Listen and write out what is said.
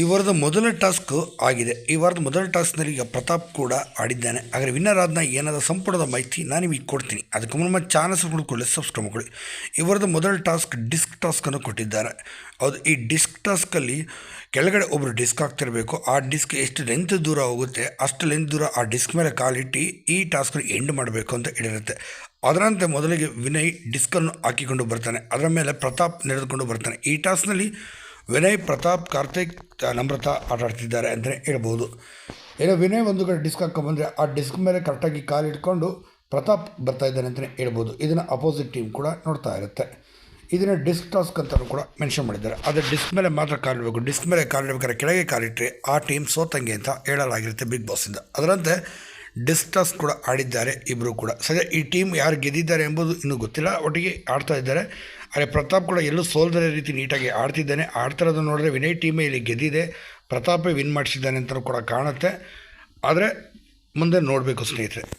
ಈ ವಾರದ ಮೊದಲ ಟಾಸ್ಕ್ ಆಗಿದೆ. ಈ ವಾರದ ಮೊದಲ ಟಾಸ್ಕ್ನಲ್ಲಿ ಈಗ ಪ್ರತಾಪ್ ಕೂಡ ಆಡಿದ್ದಾನೆ. ಆದರೆ ವಿನ್ನರ್ ಆದ್ನ ಏನಾದ ಸಂಪುಟದ ಮಾಹಿತಿ ನಾನು ನಿಮಗೆ ಕೊಡ್ತೀನಿ. ಅದಕ್ಕೆ ನಮ್ಮ ಚಾನಲ್ ಕೊಡ್ಕೊಳ್ಳಿ ಸಬ್ಸ್ಕ್ರೈಬ್ ಮಾಡ್ಕೊಳ್ಳಿ. ಈ ವಾರದ ಮೊದಲ ಟಾಸ್ಕ್ ಡಿಸ್ಕ್ ಟಾಸ್ಕನ್ನು ಕೊಟ್ಟಿದ್ದಾರೆ. ಹೌದು, ಈ ಡಿಸ್ಕ್ ಟಾಸ್ಕಲ್ಲಿ ಕೆಳಗಡೆ ಒಬ್ಬರು ಡಿಸ್ಕ್ ಹಾಕ್ತಿರಬೇಕು. ಆ ಡಿಸ್ಕ್ ಎಷ್ಟು ಲೆಂತ್ ದೂರ ಹೋಗುತ್ತೆ, ಅಷ್ಟು ಲೆಂತ್ ದೂರ ಆ ಡಿಸ್ಕ್ ಮೇಲೆ ಕಾಲಿಟ್ಟು ಈ ಟಾಸ್ಕನ್ನು ಎಂಡ್ ಮಾಡಬೇಕು ಅಂತ ಹೇಳಿರುತ್ತೆ. ಅದರಂತೆ ಮೊದಲಿಗೆ ವಿನಯ್ ಡಿಸ್ಕನ್ನು ಹಾಕಿಕೊಂಡು ಬರ್ತಾನೆ. ಅದರ ಮೇಲೆ ಪ್ರತಾಪ್ ನಡೆದುಕೊಂಡು ಬರ್ತಾನೆ. ಈ ಟಾಸ್ಕ್ನಲ್ಲಿ ವಿನಯ್ ಪ್ರತಾಪ್ ಕಾರ್ತಿಕ್ ನಮ್ರತ ಆಟ ಆಡ್ತಿದ್ದಾರೆ ಅಂತಲೇ ಹೇಳ್ಬೋದು. ಏನೋ ವಿನಯ್ ಒಂದು ಕಡೆ ಡಿಸ್ಕ್ ಹಾಕ್ಕೊಂಬಂದರೆ ಆ ಡಿಸ್ಕ್ ಮೇಲೆ ಕರೆಕ್ಟಾಗಿ ಕಾಲಿಟ್ಕೊಂಡು ಪ್ರತಾಪ್ ಬರ್ತಾ ಇದ್ದಾನೆ ಅಂತಲೇ ಹೇಳ್ಬೋದು. ಇದನ್ನು ಅಪೋಸಿಟ್ ಟೀಮ್ ಕೂಡ ನೋಡ್ತಾ ಇರುತ್ತೆ. ಇದನ್ನು ಡಿಸ್ಕ್ ಟಾಸ್ಕ್ ಅಂತಲೂ ಕೂಡ ಮೆನ್ಷನ್ ಮಾಡಿದ್ದಾರೆ. ಆದರೆ ಡಿಸ್ಕ್ ಮೇಲೆ ಮಾತ್ರ ಕಾಲಿಡಬೇಕು ಡಿಸ್ಕ್ ಮೇಲೆ ಕಾಲಿಡಬೇಕಾದ್ರೆ ಕೆಳಗೆ ಕಾಲಿಟ್ಟರೆ ಆ ಟೀಮ್ ಸೋತಂಗೆ ಅಂತ ಹೇಳಲಾಗಿರುತ್ತೆ ಬಿಗ್ ಬಾಸಿಂದ ಅದರಂತೆ ಡಿಸ್ಕ್ ಟಾಸ್ಕ್ ಕೂಡ ಆಡಿದ್ದಾರೆ ಇಬ್ಬರು ಕೂಡ. ಸದ್ಯ ಈ ಟೀಮ್ ಯಾರು ಗೆದ್ದಿದ್ದಾರೆ ಎಂಬುದು ಇನ್ನೂ ಗೊತ್ತಿಲ್ಲ, ಒಟ್ಟಿಗೆ ಆಡ್ತಾ ಇದ್ದಾರೆ. ಆದರೆ ಪ್ರತಾಪ್ ಕೂಡ ಎಲ್ಲೂ ಸೋಲ್ದರ ರೀತಿ ನೀಟಾಗಿ ಆಡ್ತಿದ್ದಾನೆ. ಆಡ್ತಿರೋದು ನೋಡಿದ್ರೆ ವಿನಯ್ ಟೀಮೇ ಇಲ್ಲಿ ಗೆದ್ದಿದೆ. ಪ್ರತಾಪೇ ವಿನ್ ಮಾಡಿಸಿದ್ದಾನೆ ಅಂತಲೂ ಕೂಡ ಕಾಣುತ್ತೆ. ಆದರೆ ಮುಂದೆ ನೋಡಬೇಕು ಸ್ನೇಹಿತರೆ.